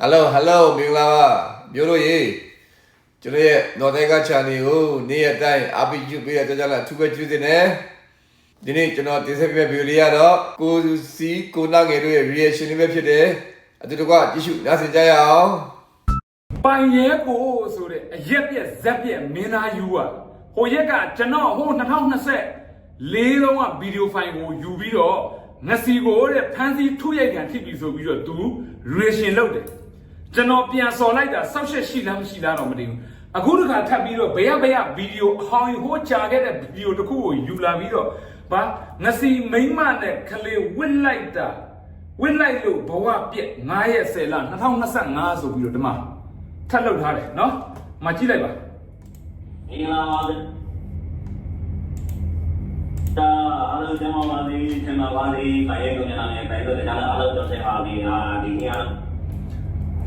ဟယ်လိုဟယ်လိုမင်္ဂလာပါမျိုးတို့ရေကျွန်တော်ရဲ့ Northern Channel ကိုနေ့ရက်တိုင်း RPG ပေးတဲ့ကြောင့်လည်းအထူးပဲကျေးဇူးတင်တယ်ဒီနေ့ကျွန်တော်တင်ဆက်ပေးမယ့်ဗီဒီယိုလေးကတော့ကိုစီကိုနာငယ်တို့ရဲ့ reaction လေးပဲဖြစ်တယ်အတူတကွကြည့်ရှုနားဆင်ကြရအောင်ပိုင်ရဲကိုဆိုတဲ့အရက်ပြက်ဇက်ပြက်မင်းသားယူอ่ะဟိုရက်ကကျွန်တော်ဟို2020လေးလုံးကဗီဒီယိုဖိုင်ကိုယူပြီးတော့ငစီကိုတဲ့ဖန်စီထုရိုက်ကန်ဖြစ်ပြီဆိုပြီးတော့သူ reaction လုပ်တယ် ကျွန်တော်ပြန်စော်လိုက်တာဆောက်ရှက်ရှိလားမရှိလားတော့မသိဘူးအခုတခါထပ်ပြီးတော့ဘယ်ရဘယ်ရဗီဒီယိုအဟောင်းဟိုကြာခဲ့တဲ့ဗီဒီယိုတစ်ခုကိုယူလာပြီးတော့ဘာငစီမိမ့်မနဲ့ခလေးဝစ်လိုက်တာဝစ်လိုက်လို့ဘဝပြက်9ရက်10လ2025ဆိုပြီးတော့ဒီမှာထပ်လုပ်ထားတယ်နော်မကြည့်လိုက်ပါမင်္ဂလာပါဗျဒါအားလုံးကျမ်းပါပါစေကျမ်းပါပါစေခရဲကုန်ရတဲ့ပဲတော့ဒါလည်းအားလုံးတော်ဆက်ပါပြီဟာဒီက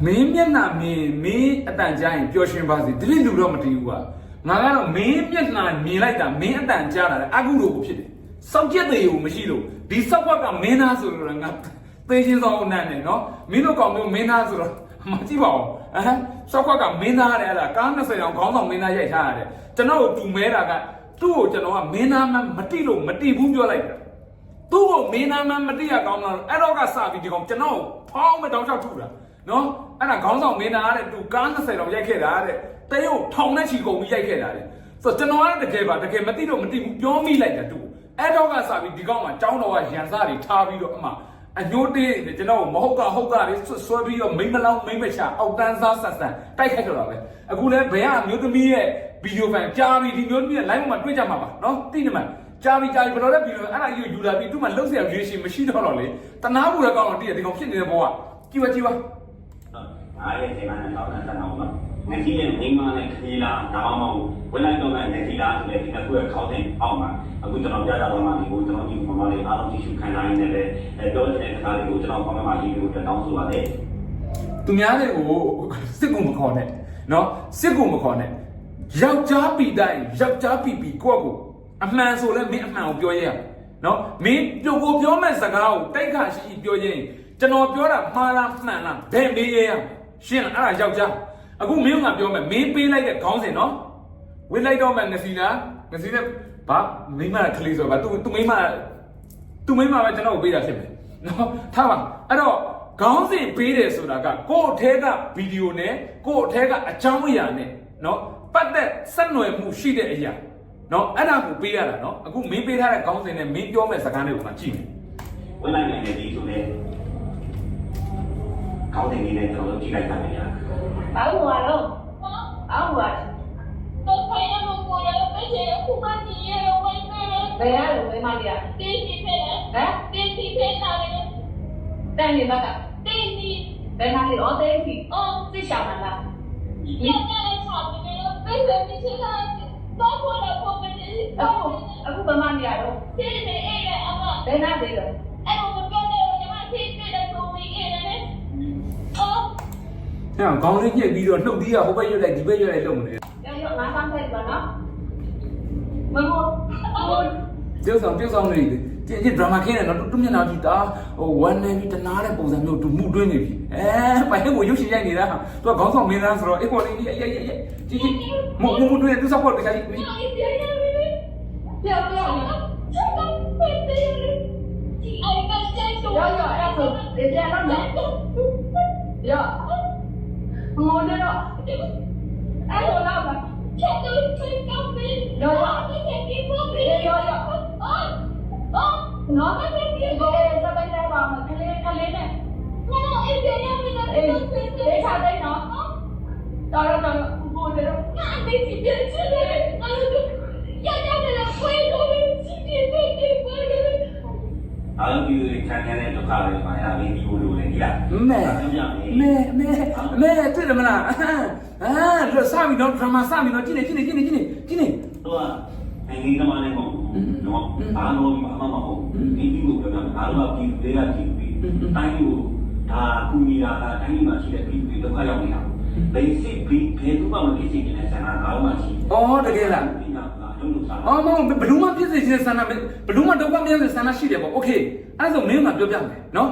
မင်းမျက်နှာမင်းမင်းအတန်ကြားရင်ပျော်ရွှင်ပါစေဒီလိုလူတော့မတည်ဘူးကွာငါကတော့မင်းမျက်နှာမြင်လိုက်တာမင်းအတန်ကြားတာလေအကုလိုကိုဖြစ်တယ်စောက်ချက်တွေကိုမရှိလို့ဒီစောက်ဘက်ကမင်းသားဆိုတော့ငါသိချင်းဆောင်နန်းနေနော်မင်းတို့ကောင်မျိုးမင်းသားဆိုတော့မကြည့်ပါဘူးအဟမ်းစောက်ဘက်ကမင်းသားတဲ့အဲ့ဒါကား20တောင်ခေါင်းဆောင်မင်းသားရိုက်ထားရတယ်ကျွန်တော်ကိုတူမဲတာကသူ့ကိုကျွန်တော်ကမင်းသားမှမတိလို့မတိဘူးပြောလိုက်တာသူ့ကိုမင်းနာမမတိရကောင်းလားအဲ့တော့ကစပြီးဒီကောင်ကျွန်တော်ဖောင်းမတောင်းချောက်ထုတာနော် အဲ့ဒါခေါင်းဆောင်မင်းနာတဲ့သူကား20တော့ရိုက်ခဲ့တာတဲ့တဲရုံထောင်နဲ့ချီကုန်ပြီးရိုက်ခဲ့တာတဲ့ဆိုတော့ကျွန်တော်ကတကယ်ပါတကယ်မတိတော့မတိဘူးပြောမိလိုက်တာသူ့အဲ့တော့ကစပြီးဒီကောင်ကចောင်းတော်ကရန်စားတွေထားပြီးတော့အမှအညိုးတေးနေကျွန်တော်မဟုတ်ကဟုတ်ကတွေဆွဲပြီးတော့မိမလောင်းမိမချအောက်တန်းစားဆက်ဆန်တိုက်ခိုက်ကြတော့ပဲအခုလဲဘယ်ကအမျိုးသမီးရဲ့ဗီဒီယိုဖိုင်ကြားပြီးဒီမျိုးသမီးရဲ့ live မှာတွေ့ကြမှာပါနော်သိနေမှာ ကြာပြီကြာပြီဘယ်လိုလဲပြီးတော့အဲ့ဒါကြီးကိုယူလာပြီးသူ့မှာလှုပ်เสียရွေးရှင်မရှိတော့တော့လေတနာမှုလည်းကောင်းတော့တည့်ရဒီကောင်ဖြစ်နေတဲ့ဘောကကြည့်ပါကြည့်ပါ အားရဲ့ဒီမှာတော့ဆက်အောင်ပါငတိရဲ့မိမနဲ့ခရီးလာဒါမှမဟုတ်ဝင်လိုက်တော့ငတိလာဆိုတဲ့ဒီကခုရဲ့ခေါင်းစဉ်အောက်မှာအခုကျွန်တော်ပြတာတော့မှဒီကိုကျွန်တော်ဒီမမလေးအားလုံးကြည့်ရှုခံနိုင်နေတယ်အဲပြောတဲ့စကားလေးကိုကျွန်တော် comment မှာရေးပြီးတော့တောင်းဆိုပါတယ်သူများတွေကိုစစ်ကူမခေါ်နဲ့နော်စစ်ကူမခေါ်နဲ့ယောက်ျားပီတိုင်းယောက်ျားပီပီကိုယ့်ကိုအမှန်ဆိုလဲမင်းအမှန်ကိုပြောရရနော်မင်းပြုတ်ကိုပြောမဲ့စကားကိုတိုက်ခါရှိရှိပြောရင်ကျွန်တော်ပြောတာမှားလားမှန်လားဘယ်မေးရရ ရှင်းလားအဲ့ဒါယောက်ျားအခုမင်းကပြောမယ်မင်းပေးလိုက်တဲ့ခေါင်းစဉ်နော်ဝစ်လိုက်တော့မှငစီနာငစီနဲ့ဘာမိမကလေးဆိုတော့သူသူမိမသူမိမပဲကျွန်တော်ကိုပေးတာဖြစ်မယ်နော်ထားပါအဲ့တော့ခေါင်းစဉ်ပေးတယ်ဆိုတာကကိုယ့်အထဲကဗီဒီယိုနဲ့ကိုယ့်အထဲကအကြောင်းအရာနဲ့နော်ပတ်သက်ဆက်နွယ်မှုရှိတဲ့အရာနော်အဲ့ဒါကိုပေးရတာနော်အခုမင်းပေးထားတဲ့ခေါင်းစဉ်နဲ့မင်းပြောမဲ့စကားတွေကိုမှကြည့်မယ်ဝင်လိုက်နိုင်တယ်ဒီဆိုတဲ့ ခေါင်းစဉ်လေးနဲ့ကျွန်တော်တို့ကြည့်လိုက်ပါမယ်ညာဘာလို့ဟာလို့အောက်ဟာတော့ဖိုင်ရမကိုရပဲချေခုမတီးရဝိုင်းနေတယ်ဘယ်ရလို့ဝေးမလေးတင်းစီဖဲတယ်ဟမ်တင်းစီဖဲတာလေတန်နေဘက်ကတင်းစီဘယ်မှာလဲအော်တဲ့စီအော်သိချောင်းလာလားညညလေးချောင်းနေတယ်ပဲပဲမချလာတော့ခေါ်တော့ပေါ်မနေအခုအခုဘယ်မှာနေရတော့တင်းနေအဲ့ရအမဘယ်နာသေးတော့ အဲ့တော့ခေါင်းလေးညှစ်ပြီးတော့နှုတ်သီးကဟိုဘက်ရွက်လိုက်ဒီဘက်ရွက်လိုက်လုပ်မနေရောရောငါဆောင်ခဲ့ပါနော်မမို့အော်ပြုတ်ဆောင်ပြုတ်ဆောင်နေတယ်ကြည့်ကြည့်ဒရာမာခင်းနေတော့သူမျက်နှာကြည့်တာဟိုဝမ်းနေပြီးတနာတဲ့ပုံစံမျိုးသူမှုတွင်းနေပြီအဲပိုင်ကိုရုပ်ရှင်ရိုက်နေတာသူကခေါင်းဆောင်မင်းသားဆိုတော့အေးပေါ်လေးအေးအေးအေးကြည့်ကြည့်မှုမှုတွင်းသူစောက်ဖို့တခါကြည့်အဲ့ဒီရရပြောပြောချက်တော့ပဲတယ်ဒီအိုင်ကကျန်တော့ရောရောအဲ့ဒါဆိုဒီပြန်တော့နော်ရော ငိုနေတော့အဲ့လိုတော့ပါချက်တော့ချက်တော့ပဲရောရချက်ဒီဖို့ပဲရောရအော်အော်နော်အဲ့ဒီဒီရောစပိုင်လိုက်ပါမကလေးကလေးနဲ့ငါတို့အေးပြန်ရမယ်လို့အေးပြောဒေတယ်ချာတဲ့နော်တော်တော်တော်ဘိုးတယ်ငါသိချင်ပြန်ချင်တယ်ငါတို့ရရတယ်ခွေးလို့စီးတယ်တယ်တယ်ပဲ အားလုံးဒီချန်နယ်နဲ့ဒုက္ခတွေမှာအဲ့ဒါလေးဒီကိုလိုလေဒီလားမဲမဲမဲမဲတွေ့တယ်မလားအာလို့စပြီတော့ဒရာမာစပြီတော့ကြည့်နေကြည့်နေကြည့်နေကြည့်နေကြည့်နေတော့နိုင်ငံကမှလည်းမဟုတ်ဘူးနော်အားလုံးဘာမှမဟုတ်ဘူးဒီဒီကိုပြောတာအားလုံးကဒီလေးကကြည့်ပြီးတိုင်းကိုဒါကူညီတာကတိုင်းမှာရှိတဲ့ပြည်သူဒုက္ခရောက်နေတာ basic ဘီဘယ်သူမှမဖြစ်စေချင်တဲ့ဆန္ဒအားလုံးမှရှိဩတကယ်လားဒီနာက အလုံးလုံးစား အော်မဟုတ်ဘလူးမပြည့်စုံခြင်းဆန္ဒဘလူးမတော့ကမြဲတဲ့ဆန္ဒရှိတယ်ပေါ့โอเคအဲ့ဒါဆိုမင်းကပြောပြမယ်နော်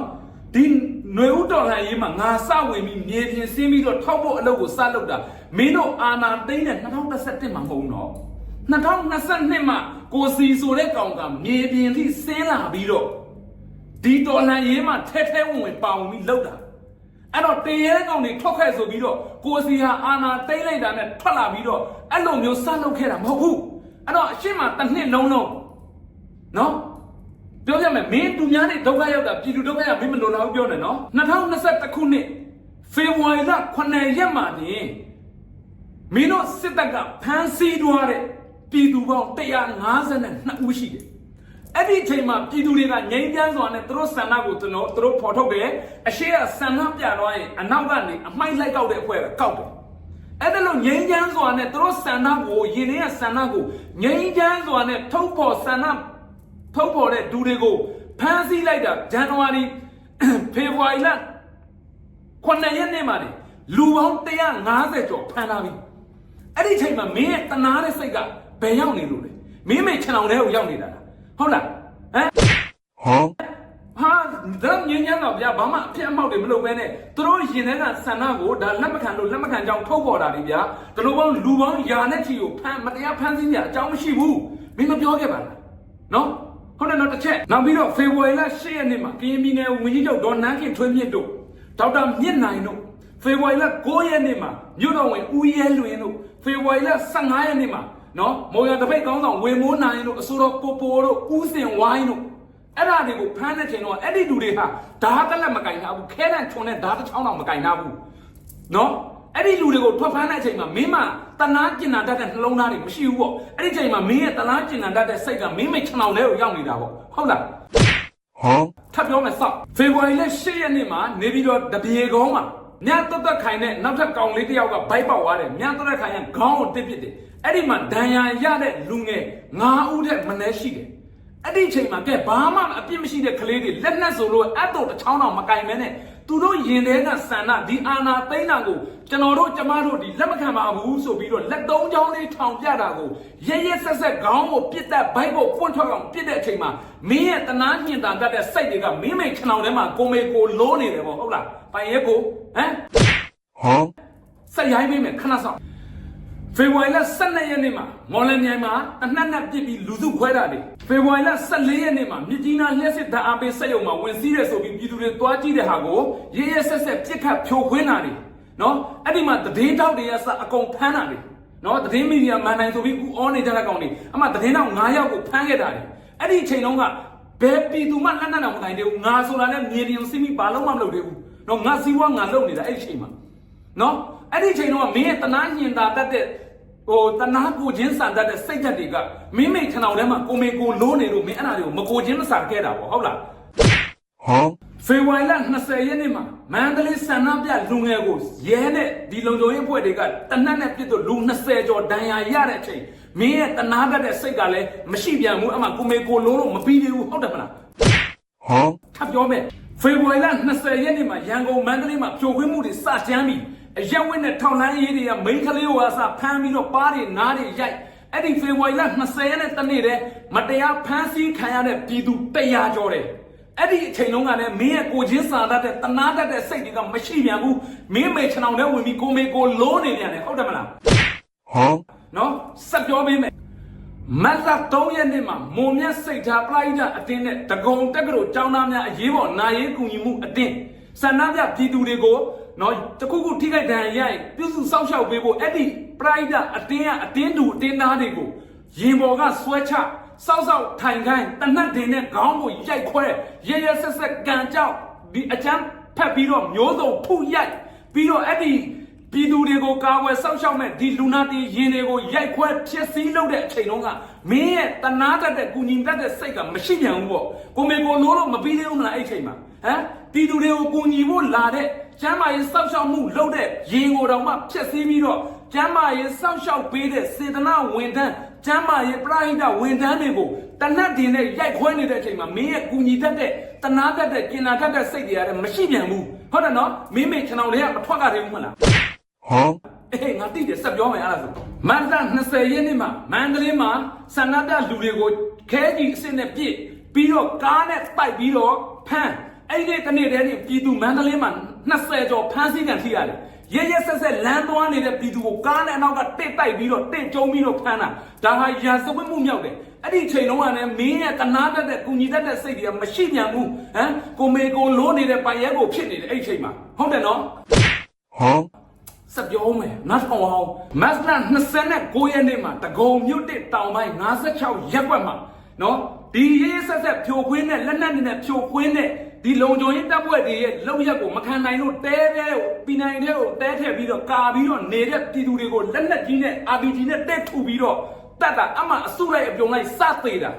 ဒီ ຫນွေဥတော်လှန်ရေးမှာငါစဝင်ပြီးမြေပြင်ဆင်းပြီးတော့ထောက်ဖို့အလုပ်ကိုစလုပ်တာမင်းတို့အာနာသိန်းနဲ့2021မှာမဟုတ်တော့2022မှာကိုစီဆိုတဲ့ကောင်ကမြေပြင်ထိဆင်းလာပြီးတော့ဒီတော်လှန်ရေးမှာထဲထဲဝင်ဝင်ပါဝင်ပြီးလုပ်တာအဲ့တော့တရေကောင်တွေထွက်ခဲ့ဆိုပြီးတော့ကိုစီဟာအာနာသိန်းလိုက်တာနဲ့ထွက်လာပြီးတော့အဲ့လိုမျိုးစလုပ်ခဲ့တာမဟုတ်ဘူး အဲ့တော့အရှင်းမှာတစ်နှစ်လုံးလုံးနော်ပြောပြမယ်မင်းသူများနဲ့ဒုက္ခရောက်တာပြည်သူဒုက္ခရောက်မင်းမလို့တော့ပြောနေနော်2021ခုနှစ်ဖေဖော်ဝါရီလ9ရက်မှာနေမင်းတို့စစ်တပ်ကဖမ်းဆီးသွားတဲ့ပြည်သူပေါင်း152ဦးရှိတယ်အဲ့ဒီအချိန်မှာပြည်သူတွေကငြိမ်းချမ်းစွာနဲ့သူတို့ဆန္ဒကိုကျွန်တော်သူတို့ဖော်ထုတ်တယ်အရှိကဆန္ဒပြတော့ရင်အနောက်ကနေအမိုက်လိုက်ကောက်တဲ့အဖွဲ့ကကောက်တယ် အဲ့ဒါလို့ငြိမ်းချမ်းစွာနဲ့သူတို့ဆန္ဒကိုယင်းနေတဲ့ဆန္ဒကိုငြိမ်းချမ်းစွာနဲ့ထုတ်ဖော်ဆန္ဒထုတ်ပေါ်တဲ့ဒူတွေကိုဖမ်းဆီးလိုက်တာဇန်နဝါရီဖေဖော်ဝါရီလ9ရက်နေ့မှာလေလူပေါင်း150ကျော်ဖမ်းလာပြီအဲ့ဒီအချိန်မှာမင်းရဲ့တနာတဲ့စိတ်ကဘယ်ရောက်နေလို့လဲမင်းမေခြံအောင်ထဲကိုရောက်နေတာလားဟုတ်လားဟမ်ဟာ ဒါညဉ့်ညမ်းတော့ဗျာဘာမှအပြတ်အမောက်တွေမလုပ်ဘဲနဲ့သူတို့ရင်ထဲကဆန္ဒကိုဒါလက်မခံလို့လက်မခံကြောင်းထုတ်ပေါ်တာတွေဗျာဒီလိုပေါင်းလူပေါင်းယာနဲ့ချီကိုဖမ်းမတရားဖမ်းဆီးကြအကြောင်းမရှိဘူးမင်းမပြောခဲ့ပါလားနော်ဟုတ်တယ်နော်တစ်ချက်နောက်ပြီးတော့ဖေဖော်ဝါရီလ10ရက်နေ့မှာကရင်ပြည်နယ်ဝန်ကြီးချုပ်ဒေါ်နန်းခင်ထွေးမြင့်တို့ဒေါက်တာမြင့်နိုင်တို့ဖေဖော်ဝါရီလ9ရက်နေ့မှာမြို့တော်ဝင်ဦးရဲလွင်တို့ဖေဖော်ဝါရီလ15ရက်နေ့မှာနော်မော်ရတပိတ်ကောင်းဆောင်ဝေမိုးနိုင်တို့အစိုးရပိုပိုတို့ဦးစင်ဝိုင်းတို့ အဲ့ဒါတွေကိုဖမ်းတဲ့ချိန်တော့အဲ့ဒီလူတွေဟာဓာတ်တက်လက်မကင်ထားဘူးခဲတန်ချွန်တဲ့ဓာတ်တစ်ချောင်းတော့မကင်ထားဘူးနော်အဲ့ဒီလူတွေကိုထွက်ဖမ်းတဲ့အချိန်မှာမင်းမတနာကျင်နာတတ်တဲ့နှလုံးသားတွေမရှိဘူးပေါ့အဲ့ဒီချိန်မှာမင်းရဲ့တနာကျင်နာတတ်တဲ့စိတ်ကမင်းမိတ်ချောင်ထဲကိုရောက်နေတာပေါ့ဟုတ်လားထပ်ပြောမယ်စောက်ဖေဖော်ဝါရီလ10ရက်နေ့မှာနေပြီးတော့တပြေကုန်းမှာမြတ်တက်တက်ခိုင်နဲ့နောက်ထပ်ကောင်လေးတစ်ယောက်ကဘိုက်ပေါက်သွားတယ်မြတ်တက်တက်ခိုင်ကခေါင်းကိုတစ်ပစ်တယ်အဲ့ဒီမှာဒဏ်ရာရတဲ့လူငယ်9ဦးတဲ့မနှဲရှိတယ် အဲ့ဒီအချိန်မှာကဲဘာမှအပြစ်မရှိတဲ့ကလေးတွေလက်နက်ဆိုလို့အဲ့တော့တစ်ချောင်းတော့မကင်မဲနဲ့သူတို့ရင်ထဲကဆန္ဒဒီအာနာသိန်းတာကိုကျွန်တော်တို့ကျမတို့ဒီလက်မခံပါဘူးဆိုပြီးတော့လက်သုံးချောင်းလေးထောင်ပြတာကိုရဲရဲဆက်ဆက်ခေါင်းကိုပြစ်တက်ဘိုက်ကိုပွန့်ထွက်အောင်ပြစ်တဲ့အချိန်မှာမင်းရဲ့တနာညင်တာတတ်တဲ့စိတ်တွေကမင်းမိတ်ခဏောင်ထဲမှာကိုမေကိုလိုးနေတယ်ပေါ့ဟုတ်လားပိုင်ရဲကိုဟမ်ဆက်ရိုင်းပေးမယ်ခဏဆောင် ဖေဖော်ဝါရီလ12ရက်နေ့မှာမော်လမြိုင်မှာအနှက်နဲ့ပြစ်ပြီးလူစုခွဲတာတွေဖေဖော်ဝါရီလ14ရက်နေ့မှာမြစ်ကြီးနားလျှက်စစ်ဓာတ်အားပေးစက်ရုံမှာဝင်စီးတယ်ဆိုပြီးပြည်သူတွေတွားကြည့်တဲ့ဟာကိုရဲရဲဆက်ဆက်ပြစ်ခတ်ဖြိုခွင်းတာတွေနော်အဲ့ဒီမှာတည်င်းတောက်တွေကစအကုန်ဖမ်းတာတွေနော်တည်င်းမီဒီယာမန်နိုင်ဆိုပြီးဦးအောနေကြတဲ့ကောင်တွေအမှတည်င်းတောက်9ယောက်ကိုဖမ်းခဲ့တာတွေအဲ့ဒီအချိန်တုန်းကဘယ်ပြည်သူမှလက်နက်တော့မကင်သေးဘူးငါဆိုတာနဲ့မြေပြင်စီးမိဘာလုံးမှမလုပ်သေးဘူးနော်ငါစီးပွားငါလုပ်နေတာအဲ့ဒီအချိန်မှာနော်အဲ့ဒီအချိန်တုန်းကမင်းရဲ့တနာညင်တာတတ်တဲ့ ဟိုတနာကိုချင်းစံတတ်တဲ့စိတ်ဓာတ်တွေကမိမိခဏောင်ထဲမှာကိုမေကိုလိုးနေလို့မင်းအဲ့ဒါတွေကိုမကိုချင်းမစခဲ့တာပေါ့ဟုတ်လားဖေဖော်ဝါရီလ20ရက်နေ့မှာမန္တလေးစန္ဒပြလူငယ်ကိုရဲနဲ့ဒီလုံခြုံရေးအဖွဲ့တွေကတနက်နဲ့ပြစ်တော့လူ20ကျော်ဒဏ်ရာရတဲ့အချိန်မင်းရဲ့တနာတတ်တဲ့စိတ်ကလည်းမရှိပြန်ဘူးအမှကိုမေကိုလိုးလို့မပြီးသေးဘူးဟုတ်တယ်မလားထပ်ပြောမယ်ဖေဖော်ဝါရီလ20ရက်နေ့မှာရန်ကုန်မန္တလေးမှာဖြိုခွင်းမှုတွေစတန်းပြီး အရက်ဝက်နဲ့ထောင်လန်းရေးတွေကမိန်းကလေးကိုအစားဖမ်းပြီးတော့ပါးတွေနားတွေရိုက်အဲ့ဒီဖေဖော်ဝါရီလ20ရက်နဲ့တနေ့တည်းမတရားဖမ်းဆီးခံရတဲ့ပြည်သူ100ကျော်တယ်အဲ့ဒီအချိန်လုံးကလည်းမင်းရဲ့ကိုချင်းစာတတ်တဲ့တနာတတ်တဲ့စိတ်တွေကမရှိပြန်ဘူးမင်းမေချောင်ထဲဝင်ပြီးကိုမေကိုလိုးနေပြန်တယ်ဟုတ်တယ်မလားနော်ဆက်ပြောပေးမယ်မတ်လ3ရက်နေ့မှာမုံမြတ်စိတ်ထားပလိုက်တာအတင်းနဲ့တကုံတက်ကတော်ចောင်းသားများအရေးပေါ်နာရေးကူညီမှုအတင်းဆန္ဒပြပြည်သူတွေကို နော်တခုခုထိခိုက်ဒဏ်ရာရရင်ပြုစုစောင့်ရှောက်ပေးဖို့အဲ့ဒီပလိုက်တာအတင်းကအတင်းတူအတင်းသားတွေကိုရင်ပေါ်ကဆွဲချစောက်စောက်ထိုင်ခိုင်းတနတ်တင်နဲ့ခေါင်းကိုရိုက်ခွဲရဲရဲဆက်ဆက်ကန်ကြောက်ဒီအချမ်းဖက်ပြီးတော့မျိုးစုံဖုရိုက်ပြီးတော့အဲ့ဒီပြည်သူတွေကိုကာကွယ်စောင့်ရှောက်မဲ့ဒီလူနာတီရင်တွေကိုရိုက်ခွဲဖျက်ဆီးလုပ်တဲ့အချိန်တုန်းကမင်းရဲ့တနာတတ်တဲ့ကုညီတတ်တဲ့စိတ်ကမရှိပြန်ဘူးပေါ့ကိုမေကိုလိုးလို့မပြီးသေးဘူးမလားအဲ့ချိန်မှာဟမ်ပြည်သူတွေကိုကုညီဖို့လာတဲ့ ကျမ်းမာရေးစောင့်ရှောက်မှုလုပ်တဲ့ရင်ကိုတောင်မှဖျက်ဆီးပြီးတော့ကျမ်းမာရေးစောင့်ရှောက်ပေးတဲ့စေတနာဝန်ထမ်းကျမ်းမာရေးပရဟိတဝန်ထမ်းတွေကိုတနတ်တင်နဲ့ရိုက်ခွဲနေတဲ့အချိန်မှာမင်းရဲ့ကုညီတတ်တဲ့တနာတတ်တဲ့ကျင်နာတတ်တဲ့စိတ်တွေရတယ်မရှိပြန်ဘူးဟုတ်တယ်နော်မင်းမေခြံအောင်လေးကမထွက်ကြသေးဘူးမလားအေးငါတိတယ်ဆက်ပြောမယ်အဲ့ဒါဆိုမန္တလာ20ရက်နေ့မှာမန္တလေးမှာဆန္ဒပြလူတွေကိုခဲကြီးအစ်စ်နဲ့ပြစ်ပြီးတော့ကားနဲ့တိုက်ပြီးတော့ဖမ်းအဲ့ဒီတနေ့တည်းにပြည်သူမန္တလေးမှာ 20ကျော်ဖမ်းဆီးခံထိရတယ်ရဲရဲဆက်ဆက်လမ်းသွားနေတဲ့ပြည်သူကိုကားနဲ့အနောက်ကတစ်တိုက်ပြီးတော့တစ်ကျုံပြီးတော့ဖမ်းတာဒါဟာရာဇဝတ်မှုမြောက်တယ်အဲ့ဒီချိန်လုံးကလည်းမင်းရဲ့တနာတတ်တဲ့ကုညီတတ်တဲ့စိတ်တွေကမရှိပြန်ဘူးဟမ်ကိုမေကိုလိုးနေတဲ့ပိုင်ရဲကိုဖြစ်နေတယ်အဲ့ဒီချိန်မှာဟုတ်တယ်နော်စက်ပြောမယ်နတ်ကောင်အောင်မတ်လ29ရက်နေ့မှာတကုံမြို့တစ်တောင်ပိုင်း56ရက်ွက်မှာနော်ဒီရေးဆက်ဆက်ဖြိုခွင်းနဲ့လက်နက်နဲ့ဖြိုခွင်းနဲ့ ဒီလုံခြုံရေးတပ်ဖွဲ့တွေရဲ့လုံရက်ကိုမခံနိုင်လို့တဲတဲကိုပြည်နိုင်တဲ့ကိုတဲထည့်ပြီးတော့ကာပြီးတော့နေတဲ့ပြည်သူတွေကိုလက်နက်ကြီးနဲ့ RPG နဲ့တက်ထူပြီးတော့တတ်တာအမှအစုလိုက်အပြုံလိုက်စသေးတာ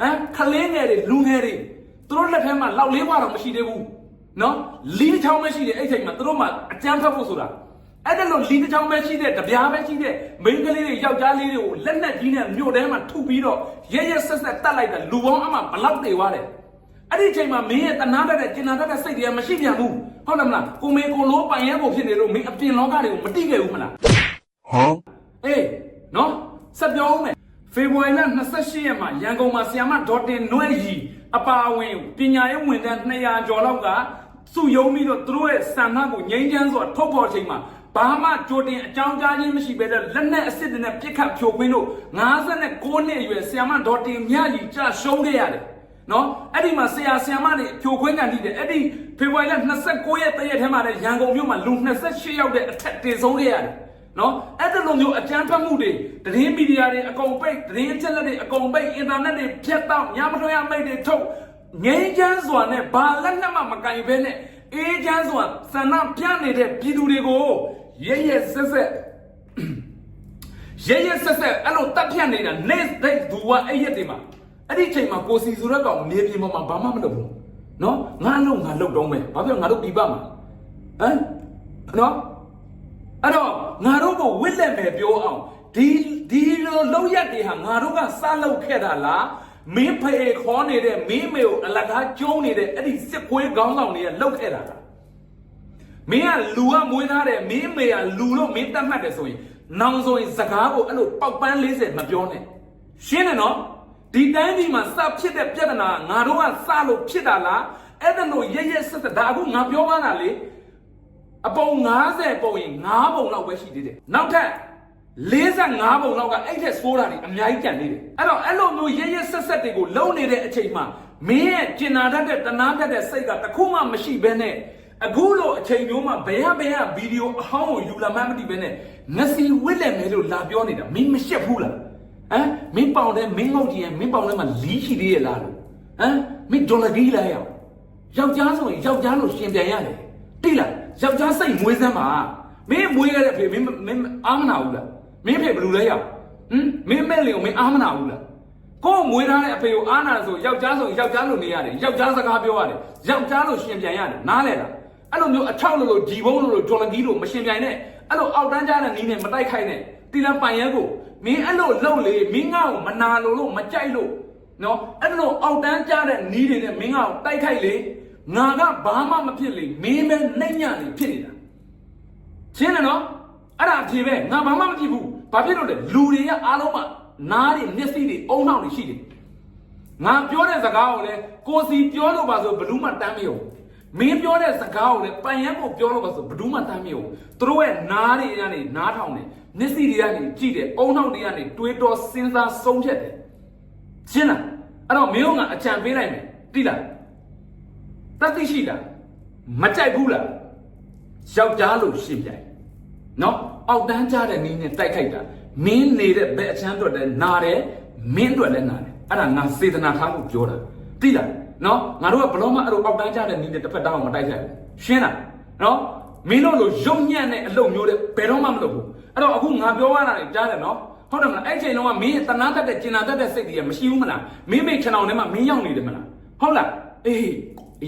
ဟမ်ခလင်းငယ်တွေလူငယ်တွေသူတို့လက်ထဲမှာလောက်လေးဘွားတော့မရှိသေးဘူးနော်လီးချောင်းမရှိတယ်အဲ့ချိန်မှာသူတို့မှအကြမ်းဖက်ဖို့ဆိုတာအဲ့ဒါလို့လီတစ်ချောင်းပဲရှိတဲ့တပြားပဲရှိတဲ့မိန်းကလေးတွေယောက်ျားလေးတွေကိုလက်နက်ကြီးနဲ့မြို့ထဲမှာထုပြီးတော့ရဲရဲဆက်ဆက်တတ်လိုက်တာလူပေါင်းအမှဘလောက်တွေသွားတယ် အဲ့ဒီအချိန်မှာမင်းရဲ့တနာတတ်တဲ့ကျင်နာတတ်တဲ့စိတ်တွေကမရှိပြန်ဘူးဟုတ်တယ်မလားကိုမေကိုလိုပိုင်ရဲကိုဖြစ်နေလို့မင်းအပြင်လောကတွေကိုမတိခဲ့ဘူးမလားအေးနော်ဆက်ပြောဦးမယ်ဖေဖော်ဝါရီလ28ရက်မှာရန်ကုန်မှာဆီယမဒေါ်တင်နွဲ့ရီအပါအဝင်ပညာရေးဝန်ထမ်း200ကျော်လောက်ကစုယုံပြီးတော့သူတို့ရဲ့စံနှကိုငြိမ်းချမ်းစွာထုတ်ဖော်ချိန်မှာဘာမှကြိုတင်အကြောင်းကြားခြင်းမရှိဘဲနဲ့လက်နက်အစစ်တွေနဲ့ပြစ်ခတ်ဖြိုခွင်းလို့59နှစ်အရွယ်ဆီယမဒေါ်တင်မြကြီးကြာရှုံးခဲ့ရတယ် နော်အဲ့ဒီမှာဆရာဆရာမတွေဖြိုခွင်းကန်တည်တယ်အဲ့ဒီဖေဖော်ဝါရီလ29ရက်တရက်ထဲမှာလည်းရန်ကုန်မြို့မှာလူ28ယောက်တဲ့အထက်တင်ဆုံးခဲ့ရတယ်နော်အဲ့ဒီလိုမျိုးအကြမ်းဖက်မှုတွေသတင်းမီဒီယာတွေအကုန်ပိတ်သတင်းအချက်အလက်တွေအကုန်ပိတ်အင်တာနက်တွေဖြတ်တောက်ညမတော်ရမိတ်တွေထုတ်ငိမ့်ချမ်းစွာနဲ့ဘာလက်နက်မှမကင်ဘဲနဲ့အေးချမ်းစွာဆန္ဒပြနေတဲ့ပြည်သူတွေကိုရဲရဲဆက်ဆက်ရဲရဲဆက်ဆက်အဲ့လိုတက်ဖြတ်နေတာနေတဲ့သူကအဲ့ရက်တွေမှာ အဲ့ဒီချိန်မှာကိုစီဆိုတဲ့ကောင်နေပြင်ပေါ်မှာဘာမှမလုပ်ဘူးနော်ငါလုံးငါလုတ်တော့မယ်ဘာဖြစ်လဲငါတို့ပြပမှာဟမ်နော်အဲ့တော့ငါတို့ကိုဝစ်လက်မယ်ပြောအောင်ဒီဒီလိုလုံးရက်တွေဟာငါတို့ကစလုပ်ခဲ့တာလားမင်းဖေခေါ်နေတဲ့မင်းမေကိုအလကားကျုံးနေတဲ့အဲ့ဒီစစ်ခွေးခေါင်းဆောင်တွေကလုတ်ခဲ့တာလားမင်းကလူကမွေးထားတယ်မင်းမေကလူလို့မင်းတတ်မှတ်တယ်ဆိုရင်နောင်ဆိုရင်စကားကိုအဲ့လိုပေါက်ပန်း40မပြောနဲ့ရှင်းတယ်နော် ဒီတိုင်းဒီမှာစဖြစ်တဲ့ပြဿနာငါတို့ကစလို့ဖြစ်တာလားအဲ့ဒါလို့ရရက်ဆက်ဆက်ဒါအခုငါပြောပါတာလေအပုံ90ပုံရင်9ပုံလောက်ပဲရှိသေးတယ်နောက်ထပ်45ပုံလောက်ကအဲ့ထက်ဆိုးတာတွေအများကြီးကြံနေတယ်အဲ့တော့အဲ့လိုမျိုးရရက်ဆက်ဆက်တွေကိုလုံနေတဲ့အချိန်မှာမင်းရဲ့ကျင်နာတတ်တဲ့တနာတတ်တဲ့စိတ်ကတခုမှမရှိဘဲနဲ့အခုလိုအချိန်မျိုးမှာဘယ်ရဘယ်ရဗီဒီယိုအဟောင်းကိုယူလာမှန်းမသိဘဲနဲ့ငစီဝစ်လက်မယ်လို့လာပြောနေတာမင်းမရှက်ဘူးလား ဟမ်မင်းပေါင်တဲ့မင်းငုတ်ကြီးရဲ့မင်းပေါင်ထဲမှာလီးရှိသေးရဲ့လားလို့ဟမ်မင်းဒေါ်လာကြီးလားရောက်ယောက်ျားဆိုရင်ယောက်ျားလို့ရှင်ပြန်ရတယ်တိလားယောက်ျားစိတ်မွေးစမ်းပါမင်းမွေးရတဲ့ဖေမင်းမင်းအားမနာဘူးလားမင်းဖေဘယ်လိုလဲရောက်ဟမ်မင်းမဲ့လေကိုမင်းအားမနာဘူးလားကိုယ်မွေးထားတဲ့အဖေကိုအားနာဆိုယောက်ျားဆိုယောက်ျားလို့နေရတယ်ယောက်ျားစကားပြောရတယ်ယောက်ျားလို့ရှင်ပြန်ရတယ်နားလဲလားအဲ့လိုမျိုးအချောက်လို့လို့ဒီဘုံလို့လို့ဒေါ်လာကြီးလို့မရှင်ပြန်နဲ့အဲ့လိုအောက်တန်းကြတဲ့နီးနဲ့မတိုက်ခိုက်နဲ့တီလန်ပိုင်ရဲကို မင်းအဲ့လိုလှုပ်လေမင်းငါ့ကိုမနာလို့လို့မကြိုက်လို့နော်အဲ့လိုအောက်တန်းကြတဲ့နီးတွေနဲ့မင်းငါ့ကိုတိုက်ခိုက်လေငါကဘာမှမဖြစ်လေမင်းပဲနှိမ့်ညလေဖြစ်နေတာရှင်းတယ်နော်အဲ့ဒါအဖြေပဲငါဘာမှမဖြစ်ဘူးဘာဖြစ်လို့လဲလူတွေရဲ့အားလုံးမှာနားတွေမျက်စိတွေအုံနောက်တွေရှိတယ်ငါပြောတဲ့စကားကိုလည်းကိုစီပြောလို့ပါဆိုဘလူးမှတမ်းမယုံမင်းပြောတဲ့စကားကိုလည်းပန်ရန်ကိုပြောလို့ပါဆိုဘလူးမှတမ်းမယုံသူတို့ရဲ့နားတွေကနေနားထောင်တယ် မျက်စိတွေကနေကြည့်တယ်အုံနောက်တွေကနေတွေးတောစဉ်းစားဆုံးဖြတ်တယ်ရှင်းလားအဲ့တော့မင်းတို့ကအကြံပေးလိုက်မယ်တိလားတတ်သိရှိလားမကြိုက်ဘူးလားယောက်ျားလို့ရှင်းပြိုင်နော်အောက်တန်းကြတဲ့နည်းနဲ့တိုက်ခိုက်တာမင်းနေတဲ့ဘက်အချမ်းအတွက်လည်းနာတယ်မင်းအတွက်လည်းနာတယ်အဲ့ဒါငါစေတနာထားလို့ပြောတာသိလားနော်ငါတို့ကဘလုံးမအဲ့လိုအောက်တန်းကြတဲ့နည်းနဲ့တစ်ဖက်တောင်းအောင်မတိုက်ခိုက်ဘူးရှင်းလားနော်မင်းတို့လိုရုံညံ့တဲ့အလုပ်မျိုးတဲ့ဘယ်တော့မှမလုပ်ဘူး အဲ့တော့အခုငါပြောရတာတွေကြားတယ်နော်ဟုတ်တယ်မလားအဲ့ချိန်လုံးကမင်းတနာတတ်တဲ့ကျင်နာတတ်တဲ့စိတ်တွေကမရှိဘူးမလားမင်းမိတ်ခြံအောင်ထဲမှာမင်းရောက်နေတယ်မလားဟုတ်လားအေး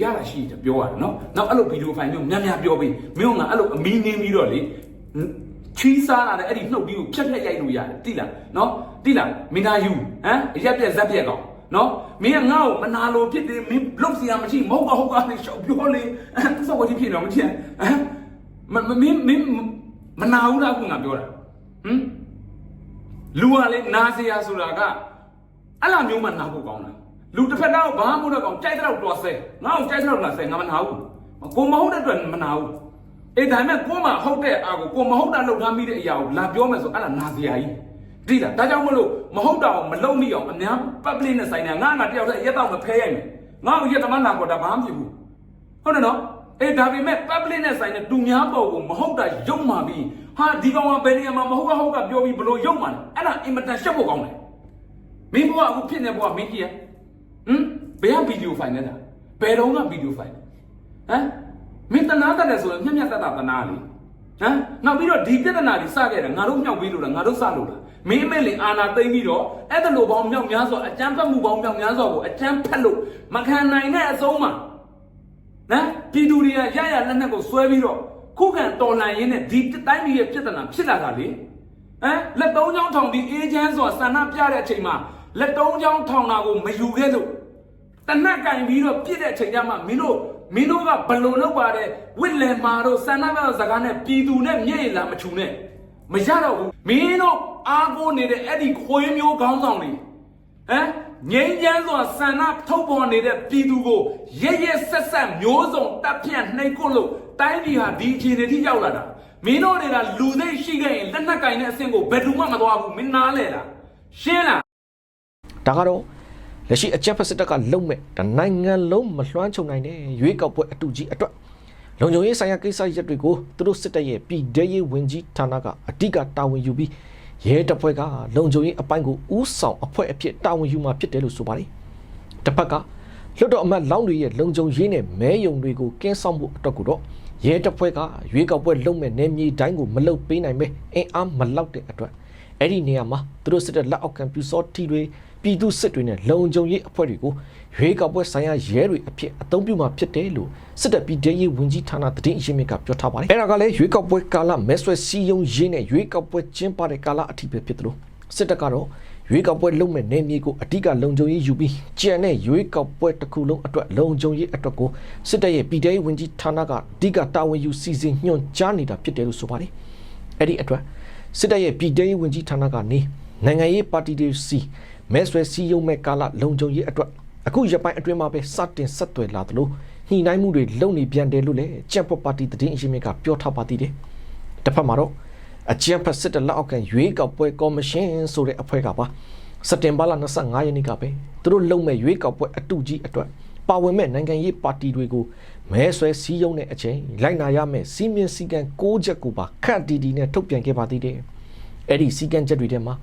ရတာရှိတယ်ပြောရတယ်နော်နောက်အဲ့လိုဗီဒီယိုဖိုင်မျိုးများများပြောပြီးမင်းကအဲ့လိုအမီးနင်းပြီးတော့လေချီးစားလာတဲ့အဲ့ဒီနှုတ်ပြီးကိုဖြတ်ဖြတ်ရိုက်လို့ရတယ်တိလားနော်တိလားမင်းသားယူဟမ်ရက်ပြက်ဇက်ပြက်ကောင်နော်မင်းကငါ့ကိုမနာလို့ဖြစ်တယ်မင်းလုံစရာမရှိမဟုတ်ပါဟုတ်ကနေရှောက်ပြောလေအဲ့ဆောက်ဝတိဖြစ်တော့မချင်ဟမ်မမမင်းမင်း မနာဘူးလားခုငါပြောတာဟမ်လူကလေနာစရာဆိုတာကအဲ့လိုမျိုးမှနာဖို့ကောင်းတာလူတစ်ဖက်တော့ဘာမှမဟုတ်တော့ကောင်ကြိုက်တော့တော်ဆဲငါ့ကိုကြိုက်တော့လာဆဲငါမနာဘူးကိုမဟုတ်တဲ့အတွက်မနာဘူးအေးဒါပေမဲ့ကိုမဟုတ်တဲ့အာကိုကိုမဟုတ်တာလုပ်ထားမိတဲ့အရာကိုလာပြောမယ်ဆိုအဲ့ဒါနာစရာကြီးတိလားဒါကြောင့်မလို့မဟုတ်တာကိုမလုပ်မိအောင်အများ public နဲ့ဆိုင်နေငါငါတယောက်တည်းရက်တော့မဖဲရိုက်မယ်ငါ့ကိုရက်တမန်လာပေါ်တာဘာမှမဖြစ်ဘူးဟုတ်တယ်နော် အေးဒါပေမဲ့ public နဲ့ဆိုင်တဲ့သူများပေါ်ကိုမဟုတ်တာရုံမှပြီးဟာဒီကောင်ကဘယ်နေရာမှာမဟုတ်ကဟုတ်ကပြောပြီးဘလို့ရုံမှလဲအဲ့ဒါအင်မတန်ရှက်ဖို့ကောင်းတယ်မင်းဘဝအခုဖြစ်နေဘဝမင်းကြီးရဟမ်ဘယ်ကဗီဒီယိုဖိုင်လဲတာဘယ်တော့ကဗီဒီယိုဖိုင်လဲဟမ်မင်းတနာတတ်တယ်ဆိုရင်မျက်မျက်တတ်တာတနာလေဟမ်နောက်ပြီးတော့ဒီပြဿနာတွေစခဲ့တယ်ငါတို့မြောက်ပြီးလို့လားငါတို့စလို့လားမင်းမဲလေအာနာသိမ့်ပြီးတော့အဲ့ဒါလိုပေါင်းမြောက်များစွာအကြမ်းဖက်မှုပေါင်းမြောက်များစွာကိုအကြမ်းဖက်လို့မခံနိုင်တဲ့အဆုံးမှာ နော်ပြည်သူတွေကရရလက်နက်ကိုဆွဲပြီးတော့ခုခံတော်လှန်ရင်းနဲ့ဒီတိုင်းပြည်ရဲ့ပြဿနာဖြစ်လာတာလေဟမ်လက်သုံးချောင်းထောင်ပြီးအေးချမ်းစွာဆန္ဒပြတဲ့အချိန်မှာလက်သုံးချောင်းထောင်တာကိုမယူခဲ့လို့တနက်ကင်ပြီးတော့ပြစ်တဲ့အချိန်ကျမှမင်းတို့မင်းတို့ကဘလုံလောက်ပါတဲ့ဝစ်လယ်မာတို့ဆန္ဒပြစကားနဲ့ပြည်သူနဲ့မျက်ရည်လာမချူနဲ့မရတော့ဘူးမင်းတို့အားကိုးနေတဲ့အဲ့ဒီခွေးမျိုးခေါင်းဆောင်တွေဟမ် ငိမ့်ချမ်းစွာဆန္ဒထုတ်ပေါ်နေတဲ့ပြည်သူကိုရဲရဲဆက်ဆက်မျိုးစုံတပ်ဖြန့်နှိပ်ကွပ်လို့တိုင်းပြည်ဟာဒီအခြေအနေထိရောက်လာတာမင်းတို့တွေကလူသိရှိခဲ့ရင်လက်နက်ကင်တဲ့အဆင့်ကိုဘယ်သူမှမသွားဘူးမင်းနားလဲလားရှင်းလားဒါကတော့လက်ရှိအကြက်ဖက်စစ်တပ်ကလုံမဲ့တနိုင်ငံလုံးမလွှမ်းခြုံနိုင်တဲ့ရွေးကောက်ပွဲအတူကြီးအတွက်လုံခြုံရေးဆိုင်ရာကိစ္စရပ်တွေကိုသူတို့စစ်တပ်ရဲ့ပြည်ထရေးဝင်ကြီးဌာနကအဓိကတာဝန်ယူပြီး ရဲတပ်ဖွဲ့ကလုံခြုံရေးအပိုင်းကိုဥဆောင်အဖွဲ့အဖြစ်တာဝန်ယူမှာဖြစ်တယ်လို့ဆိုပါတယ်။တစ်ဖက်ကလွတ်တော်အမတ်လောင်းတွေရဲ့လုံခြုံရေးနဲ့မဲယုံတွေကိုကင်းဆောင်မှုအတွက်ကိုတော့ရဲတပ်ဖွဲ့ကရွေးကောက်ပွဲလုံမဲ့နယ်မြေတိုင်းကိုမလုတ်ပေးနိုင်ပဲအင်အားမလောက်တဲ့အတွက်အဲ့ဒီနေရာမှာသူတို့စစ်တပ်လက်အောက်ခံပြူစောတီတွေ ပြည်သူစစ်တွေနဲ့လုံခြုံရေးအဖွဲ့တွေကိုရွေးကောက်ပွဲဆိုင်ရာရဲတွေအဖြစ်အသုံးပြုမှာဖြစ်တယ်လို့စစ်တပ်ပြည်ထရေးဝန်ကြီးဌာနတည်င်းအရင်းမြစ်ကပြောထားပါတယ်အဲ့ဒါကလည်းရွေးကောက်ပွဲကာလမဲဆွဲစီယုံရေးနဲ့ရွေးကောက်ပွဲကျင်းပတဲ့ကာလအထိပဲဖြစ်တယ်လို့စစ်တပ်ကတော့ရွေးကောက်ပွဲလုပ်မဲ့နေမြေကိုအဓိကလုံခြုံရေးယူပြီးကြံတဲ့ရွေးကောက်ပွဲတစ်ခုလုံးအတွက်လုံခြုံရေးအတွက်ကိုစစ်တပ်ရဲ့ပြည်ထရေးဝန်ကြီးဌာနကအဓိကတာဝန်ယူစီစဉ်ညွှန်ကြားနေတာဖြစ်တယ်လို့ဆိုပါတယ်အဲ့ဒီအတွက်စစ်တပ်ရဲ့ပြည်ထရေးဝန်ကြီးဌာနကနေနိုင်ငံရေးပါတီတွေစီ မဲဆွဲစည်းရုံးမဲ့ကာလလုံခြုံရေးအတွက်အခုရပိုင်းအတွင်းမှာပဲစတင်ဆက်သွယ်လာသလိုညှိနှိုင်းမှုတွေလုပ်နေပြန်တယ်လို့လည်းကြံ့ဖို့ပါတီတည်င်းအရှင်မြင့်ကပြောထားပါသေးတယ်။တစ်ဖက်မှာတော့အကြံဖက်စစ်တပ်လက်အောက်ခံရွေးကောက်ပွဲကော်မရှင်ဆိုတဲ့အဖွဲ့ကပါစက်တင်ဘာလ25ရက်နေ့ကပဲသူတို့လုံမဲ့ရွေးကောက်ပွဲအတူကြီးအတွက်ပါဝင်မဲ့နိုင်ငံရေးပါတီတွေကိုမဲဆွဲစည်းရုံးတဲ့အချိန်လိုက်နာရမယ့်စီမင်းစည်းကမ်း၉ချက်ကိုပါခန့်တီတီနဲ့ထုတ်ပြန်ခဲ့ပါသေးတယ်။အဲ့ဒီစည်းကမ်းချက်တွေထဲမှာ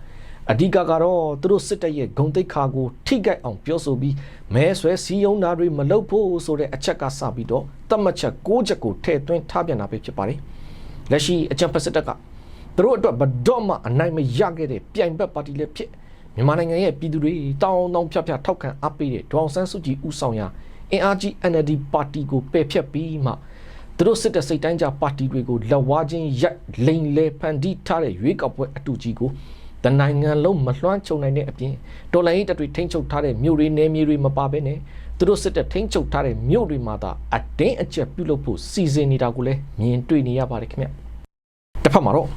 အဓိကကတော့သူတို့စစ်တပ်ရဲ့ဂုံတိတ်ခါကိုထိခိုက်အောင်ပြောဆိုပြီးမဲဆွဲစည်းရုံးတာတွေမလုပ်ဖို့ဆိုတဲ့အချက်ကစပြီးတော့တတ်မှတ်ချက်၉ချက်ကိုထည့်သွင်းထားပြန်တာပဲဖြစ်ပါတယ်။လက်ရှိအကြံဖက်စစ်တပ်ကသူတို့အတွက်ဘတော့မှအနိုင်မရခဲ့တဲ့ပြိုင်ဘက်ပါတီလည်းဖြစ်မြန်မာနိုင်ငံရဲ့ပြည်သူတွေတောင်းတောင်းဖြတ်ဖြတ်ထောက်ခံအားပေးတဲ့ဒေါအောင်ဆန်းစုကြည်ဦးဆောင်ရာအင်အားကြီး NLD ပါတီကိုပယ်ဖျက်ပြီးမှသူတို့စစ်တပ်စိတ်တိုင်းကြပါတီတွေကိုလက်ဝါးချင်းရိုက်လိန်လေဖန်တီးထားတဲ့ရွေးကောက်ပွဲအတူကြီးကို တနိုင်ငံလုံးမလွှမ်းခြုံနိုင်တဲ့အပြင်ဒေါ်လာရေးတပ်တွေထိန်းချုပ်ထားတဲ့မြို့တွေနယ်မြေတွေမပါဘဲနဲ့သူတို့စစ်တပ်ထိန်းချုပ်ထားတဲ့မြို့တွေမှာသာအတင်းအကျပ်ပြုလုပ်ဖို့စီစဉ်နေတာကိုလည်းမြင်တွေ့နေရပါတယ်ခင်ဗျတစ်ဖက်မှာတော့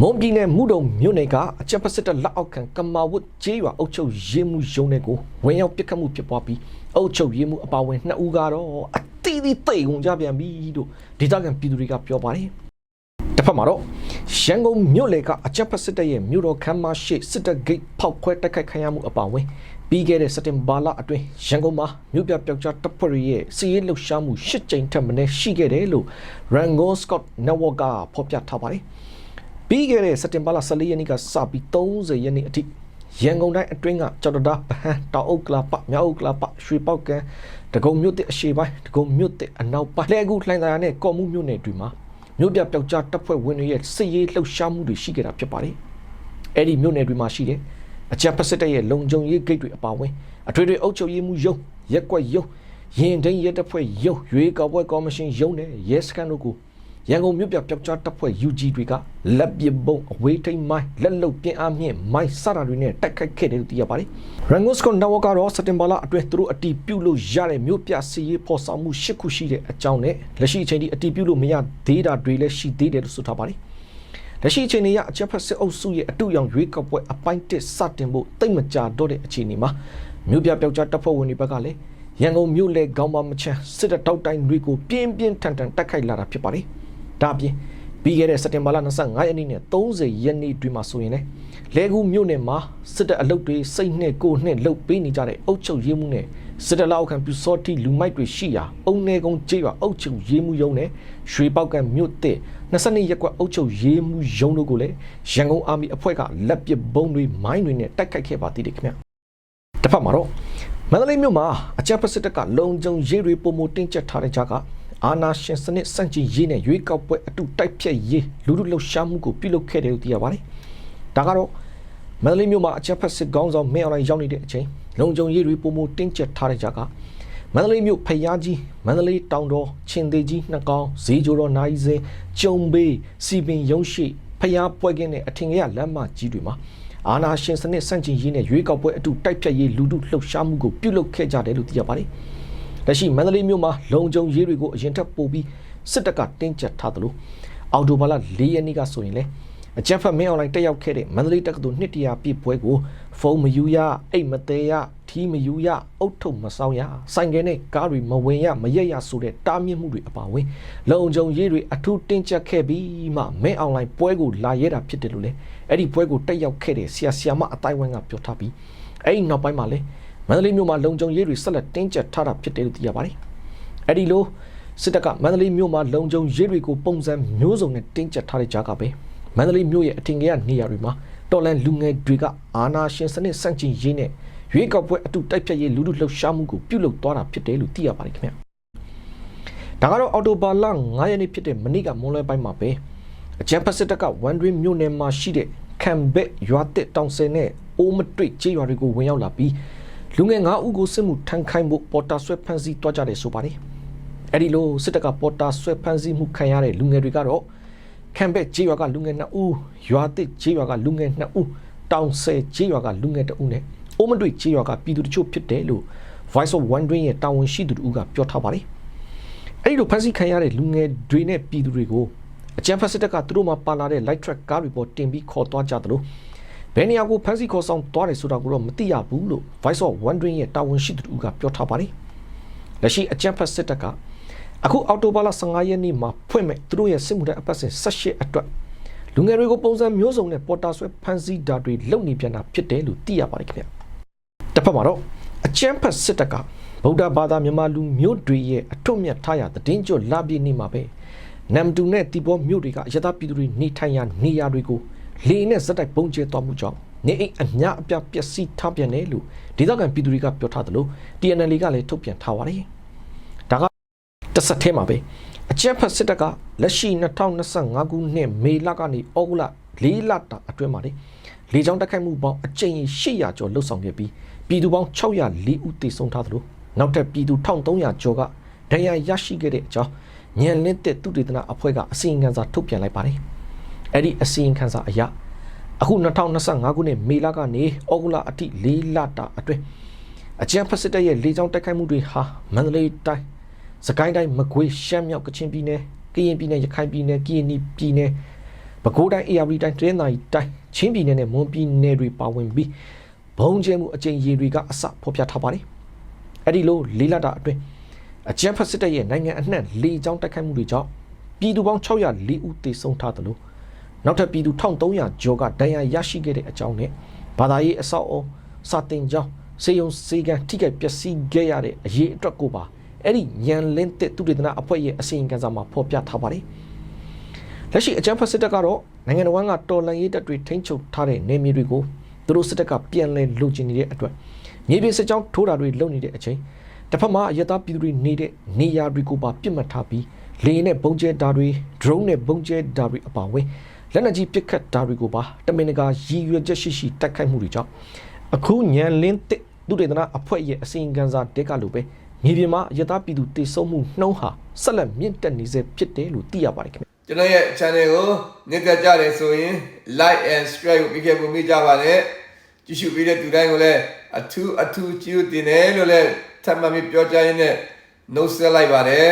မွန်ပြည်နယ်မှုတုံမြို့နယ်ကအချက်ပစစ်တပ်လက်အောက်ခံကမာဝတ်ကျေးရွာအုပ်ချုပ်ရေးမှုရုံးတွေကိုဝင်ရောက်ပစ်ခတ်မှုဖြစ်ပွားပြီးအုပ်ချုပ်ရေးမှုအပါအဝင်နှစ်ဦးကတော့အတီးတီးတိတ်ကုန်ကြပြန်ပြီလို့ဒေသခံပြည်သူတွေကပြောပါတယ် တစ်ဖက်မှာတော့ရန်ကုန်မြို့လေကအချက်ဖက်စစ်တပ်ရဲ့မြို့တော်ခမ်းမရှိစစ်တပ်ဂိတ်ဖောက်ခွဲတိုက်ခိုက်ခံရမှုအပါအဝင်ပြီးခဲ့တဲ့စက်တင်ဘာလအတွင်းရန်ကုန်မှာမြို့ပြပျောက်ကြားတပ်ဖွဲ့တွေရဲ့စီးရဲလှုပ်ရှားမှု၈ကြိမ်ထက်မနည်းရှိခဲ့တယ်လို့ Rango Scott Network ကဖော်ပြထားပါတယ်။ပြီးခဲ့တဲ့စက်တင်ဘာလ14ရက်နေ့ကစပြီး30ရက်နေ့အထိရန်ကုန်တိုင်းအတွင်းကကြော်တဒါဗဟန်းတောင်အုပ်ကလာပမြောက်အုပ်ကလာပရွှေပောက်ကံဒဂုံမြို့တစ်အရှေ့ပိုင်းဒဂုံမြို့တစ်အနောက်ပိုင်းလဲကူလှိုင်သာယာနဲ့ကော်မှုမြို့နယ်တွေမှာ မြို့ပြပျောက်ကြားတပ်ဖွဲ့ဝင်တွေရဲ့စစ်ရေးလှုပ်ရှားမှုတွေရှိခဲ့တာဖြစ်ပါတယ်။အဲ့ဒီမြို့နယ်တွေမှာရှိတဲ့အကြံပစစ်တပ်ရဲ့လုံခြုံရေးဂိတ်တွေအပါအဝင်အထွေထွေအုပ်ချုပ်ရေးမှုရုံးရက်ကွက်ရုံးရင်ဒိန်ရဲတပ်ဖွဲ့ရုံးရွေးကောက်ပွဲကော်မရှင်ရုံးနဲ့ရဲစခန်းတို့ကို ရန်ကုန်မြို့ပြပျောက်ကြားတပ်ဖွဲ့ UG တွေကလက်ပစ်ပုံအဝေးထိန်မိုင်းလက်လုံပြင်းအားမြင့်မိုင်းစတာတွေနဲ့တိုက်ခိုက်ခဲ့တယ်လို့သိရပါတယ်။ Rangos Con Network ကတော့စက်တင်ဘာလအတွင်းသူတို့အတီးပြုတ်လို့ရတဲ့မြို့ပြစီရေးဖော်ဆောင်မှု၈ခုရှိတဲ့အကြောင်းနဲ့လက်ရှိအချိန်ထိအတီးပြုတ်လို့မရသေးတာတွေလည်းရှိသေးတယ်လို့ဆိုထားပါတယ်။လက်ရှိအချိန်တွေရအချက်ဖက်စစ်အုပ်စုရဲ့အတူရောင်ရွေးကောက်ပွဲအပိုင်းတစ်စတင်ဖို့တိတ်မကြတော့တဲ့အခြေအနေမှာမြို့ပြပျောက်ကြားတပ်ဖွဲ့ဝင်တွေဘက်ကလည်းရန်ကုန်မြို့လေခေါင်းပါမချမ်းစစ်တပ်တောက်တိုင်းတွေကိုပြင်းပြင်းထန်ထန်တိုက်ခိုက်လာတာဖြစ်ပါတယ်။ ဒါအပြင်ပြီးခဲ့တဲ့စက်တင်ဘာလ25ရက်နေ့နဲ့30ရက်နေ့တွင်မှာဆိုရင်လေလဲကူမြို့နယ်မှာစစ်တပ်အလုတ်တွေစိတ်နဲ့ကိုယ်နဲ့လှုပ်ပေးနေကြတဲ့အုပ်ချုပ်ရေးမှုနဲ့စစ်တပ်လောက်ခံပြူစောတိလူမိုက်တွေရှိရာအုံနေကုန်းကျေးရွာအုပ်ချုပ်ရေးမှုရုံးနဲ့ရွှေပောက်ကံမြို့တဲ့22ရက်ကွက်အုပ်ချုပ်ရေးမှုရုံးတို့ကိုလည်းရန်ကုန်အာမီအဖွဲ့ကလက်ပစ်ဘုံတွေမိုင်းတွေနဲ့တိုက်ခိုက်ခဲ့ပါသေးတယ်ခင်ဗျ။တစ်ဖက်မှာတော့မန္တလေးမြို့မှာအကြမ်းဖက်စစ်တပ်ကလုံခြုံရေးတွေပုံမတင်းကျပ်ထားတဲ့ကြားက အာနာရှင်စနစ်စန့်ကျင်ရေးနဲ့ရွေးကောက်ပွဲအတူတိုက်ဖြတ်ရေးလူလူလှုပ်ရှားမှုကိုပြုလုပ်ခဲ့တယ်လို့သိရပါတယ်။ဒါကတော့မန္တလေးမြို့မှာအကြမ်းဖက်စစ်ကောင်းဆောင်မင်းအောင်လှိုင်ရောက်နေတဲ့အချိန်လုံခြုံရေးတွေပုံမတင်းကျပ်ထားတဲ့ကြားကမန္တလေးမြို့ဖျားကြီးမန္တလေးတောင်တော်ချင်းသေးကြီးနှကောင်းဈေးကျော်တော်နိုင်စင်ကျုံဘေးစီပင်ရုံးရှိဖျားပွဲကင်းတဲ့အထင်ကြီးလမ်းမကြီးတွေမှာအာနာရှင်စနစ်စန့်ကျင်ရေးနဲ့ရွေးကောက်ပွဲအတူတိုက်ဖြတ်ရေးလူလူလှုပ်ရှားမှုကိုပြုလုပ်ခဲ့ကြတယ်လို့သိရပါတယ်။ လက်ရှိမန္တလေးမြို့မှာလုံခြုံရေးတွေကိုအရင်ထက်ပိုပြီးစစ်တပ်ကတင်းကျပ်ထားသလိုအော်တိုဘာလ၄ရက်နေ့ကဆိုရင်လည်းအကြမ်းဖက်မင်းအွန်လိုင်းတက်ရောက်ခဲ့တဲ့မန္တလေးတက္ကသိုလ်နှစ်တရာပြည့်ပွဲကိုဖုန်းမယူရအိတ်မသေးရထီးမယူရအုတ်ထုပ်မဆောင်ရဆိုင်ကယ်နဲ့ကားတွေမဝင်ရမရက်ရဆိုတဲ့တားမြစ်မှုတွေအပါအဝင်လုံခြုံရေးတွေအထူးတင်းကျပ်ခဲ့ပြီးမှမင်းအွန်လိုင်းပွဲကိုလာရဲတာဖြစ်တယ်လို့လေအဲ့ဒီပွဲကိုတက်ရောက်ခဲ့တဲ့ဆရာဆရာမအတိုင်းဝိုင်းကပြောထားပြီးအဲ့ဒီနောက်ပိုင်းမှာလေ မန္တလေးမြို့မှာလုံခြုံရေးတွေဆက်လက်တင်းကျပ်ထားတာဖြစ်တယ်လို့သိရပါတယ်အဲ့ဒီလိုစစ်တပ်ကမန္တလေးမြို့မှာလုံခြုံရေးတွေကိုပုံစံမျိုးစုံနဲ့တင်းကျပ်ထားတဲ့ကြားကပဲမန္တလေးမြို့ရဲ့အထင်ကြီးနေရာတွေမှာတော်လန်လူငယ်တွေကအာနာရှင်စနစ်စန့်ကျင်ရေးနဲ့ရွေးကောက်ပွဲအတူတိုက်ဖြတ်ရေးလူလူလှုပ်ရှားမှုကိုပြုလုပ်သွားတာဖြစ်တယ်လို့သိရပါတယ်ခင်ဗျ။ဒါကတော့အော်တိုဘာလ9ရက်နေ့ဖြစ်တဲ့မနေ့ကမွန်လွဲပိုင်းမှာပဲအကြံဖက်စစ်တပ်ကဝန်ဒရင်းမြို့နယ်မှာရှိတဲ့ခံဘက်ရွာတစ်တောင်စင်နဲ့အိုးမတွေ့ကျေးရွာတွေကိုဝင်ရောက်လာပြီး လူငယ်9ဦးကိုစစ်မှုထမ်းခိုင်းဖို့ပေါ်တာဆွဲဖမ်းဆီးတွားကြတယ်ဆိုပါတယ်။အဲဒီလိုစစ်တပ်ကပေါ်တာဆွဲဖမ်းဆီးမှုခံရတဲ့လူငယ်တွေကတော့ခံဘက်ကျေးရွာကလူငယ်2ဦးရွာတစ်ကျေးရွာကလူငယ်2ဦးတောင်ဆယ်ကျေးရွာကလူငယ်2ဦးနဲ့အိုးမတွေ့ကျေးရွာကပြည်သူတချို့ဖြစ်တယ်လို့ Voice of Wondering ရဲ့တာဝန်ရှိသူတို့ကပြောထားပါတယ်။အဲဒီလိုဖမ်းဆီးခံရတဲ့လူငယ်တွေနဲ့ပြည်သူတွေကိုအကြံဖက်စစ်တပ်ကသူတို့မှာပါလာတဲ့ light track ကားတွေပေါ်တင်ပြီးခေါ်သွားကြတယ်လို့ ဘယ်နေရာကိုဖမ်းဆီးခေါ်ဆောင်သွားတယ်ဆိုတာကိုတော့မသိရဘူးလို့ Voice of Wondering ရဲ့တာဝန်ရှိသူတို့ကပြောထားပါတယ်။လက်ရှိအကြံဖက်စစ်တပ်ကအခုအော်တိုဘာလ15ရက်နေ့မှာဖွင့်မဲ့သူတို့ရဲ့စစ်မှုထမ်းအပတ်စဉ်18အတွက်လူငယ်တွေကိုပုံစံမျိုးစုံနဲ့ပေါ်တာဆွဲဖမ်းဆီးတာတွေလုပ်နေပြန်တာဖြစ်တယ်လို့သိရပါတယ်ခင်ဗျ။တစ်ဖက်မှာတော့အချမ်းဖတ်စစ်တပ်ကဗုဒ္ဓဘာသာမြန်မာလူမျိုးတွေရဲ့အထွတ်မြတ်ထားရသတင်းကြွလာပြည့်နေမှာပဲနမ်တူနဲ့တီဘောမြို့တွေကအယတာပြည်သူတွေနေထိုင်ရာနေရာတွေကို လေနဲ့ဇက်တိုက်ပုံကျဲသွားမှုကြောင့်နေအိမ်အများအပြားပျက်စီးထားပြန်တယ်လို့ဒေသခံပြည်သူတွေကပြောထားသလို TNL ကလည်းထုတ်ပြန်ထားပါတယ်။ဒါကတစ်ဆက်ထဲမှာပဲအကြက်ဖက်စစ်တပ်ကလက်ရှိ2025ခုနှစ်မေလကနေဩဂုတ်လ၄လတာအတွင်းမှာလေလေကြောင်းတက်ခိုက်မှုပေါင်းအကြိမ်800ကျော်လှုပ်ဆောင်ခဲ့ပြီးပြည်သူပေါင်း604ဦးသေဆုံးထားသလိုနောက်ထပ်ပြည်သူ1300ကျော်ကဒဏ်ရာရရှိခဲ့တဲ့အကြောင်းညံလင်းတဲ့သူတေသနာအဖွဲ့ကအစီရင်ခံစာထုတ်ပြန်လိုက်ပါတယ်။ အဲ့ဒီအစီရင်ခံစာအရအခု2025ခုနှစ်မေလကနေဩဂုတ်လအထိ၄လတာအတွင်းအကြံဖက်စစ်တပ်ရဲ့လေကြောင်းတိုက်ခိုက်မှုတွေဟာမန္တလေးတိုင်းစကိုင်းတိုင်းမကွေးရှမ်းမြောက်ကချင်ပြည်နယ်ကရင်ပြည်နယ်ရခိုင်ပြည်နယ်ကရင်ပြည်နယ်ပဲခူးတိုင်းအေရဝတီတိုင်းတရင်းသာရီတိုင်းချင်းပြည်နယ်နဲ့မွန်ပြည်နယ်တွေပါဝင်ပြီးဘုံကျဲမှုအကြိမ်ရေတွေကအစဖော်ပြထားပါတယ်အဲ့ဒီလိုလေးလတာအတွင်းအကြမ်းဖက်စစ်တပ်ရဲ့နိုင်ငံအနှံ့လေကြောင်းတိုက်ခိုက်မှုတွေကြောင့်ပြည်သူပေါင်း604ဦးသေဆုံးထားသလို နောက်ထပ်ပြည်သူ1300ကျော်ကဒဏ်ရာရရှိခဲ့တဲ့အကြောင်းနဲ့ဘာသာရေးအဆောက်အအုံစာတင်ကျောင်းစေယုံစေကန်ထိခိုက်ပျက်စီးခဲ့ရတဲ့အရေးအတွက်ကိုပါအဲ့ဒီညံလင်းတဲ့သူတေသနာအဖွဲ့ရဲ့အစီရင်ခံစာမှာဖော်ပြထားပါတယ်လက်ရှိအကြမ်းဖက်စစ်တပ်ကတော့နိုင်ငံတော်ကတော်လှန်ရေးတပ်တွေထိန်းချုပ်ထားတဲ့နေမြေတွေကိုသူတို့စစ်တပ်ကပြန်လည်လိုချင်နေတဲ့အတွက်မြေပြင်စစ်ကြောင်းထိုးတာတွေလုပ်နေတဲ့အချိန်တစ်ဖက်မှာအရတားပြည်သူတွေနေတဲ့နေရာတွေကိုပါပြစ်မှတ်ထားပြီးလေယာဉ်နဲ့ဘုံကျဲတာတွေ drone နဲ့ဘုံကျဲတာတွေအပါအဝင် လက်နက်ကြီးပစ်ခတ်တာတွေကိုပါတမင်တကာရည်ရွယ်ချက်ရှိရှိတိုက်ခိုက်မှုတွေကြောင့်အခုညံလင်းတဲ့သူတေသနာအဖွဲ့ရဲ့အစီရင်ခံစာတက်ကလိုပဲမြေပြင်မှာအရတားပြည်သူတေဆုံးမှုနှုံးဟာဆက်လက်မြင့်တက်နေစေဖြစ်တယ်လို့သိရပါတယ်ခင်ဗျကျွန်တော်ရဲ့ channel ကိုနှစ်သက်ကြတယ်ဆိုရင် like and subscribe ကိုပြီးခဲ့ပုံမိကြပါနဲ့ကြည့်ရှုပြီးတဲ့သူတိုင်းကိုလည်းအထူးအထူးကြည့်တင်တယ်လို့လည်းထပ်မံပြီးပြောကြားရင်းနဲ့နှုတ်ဆက်လိုက်ပါတယ်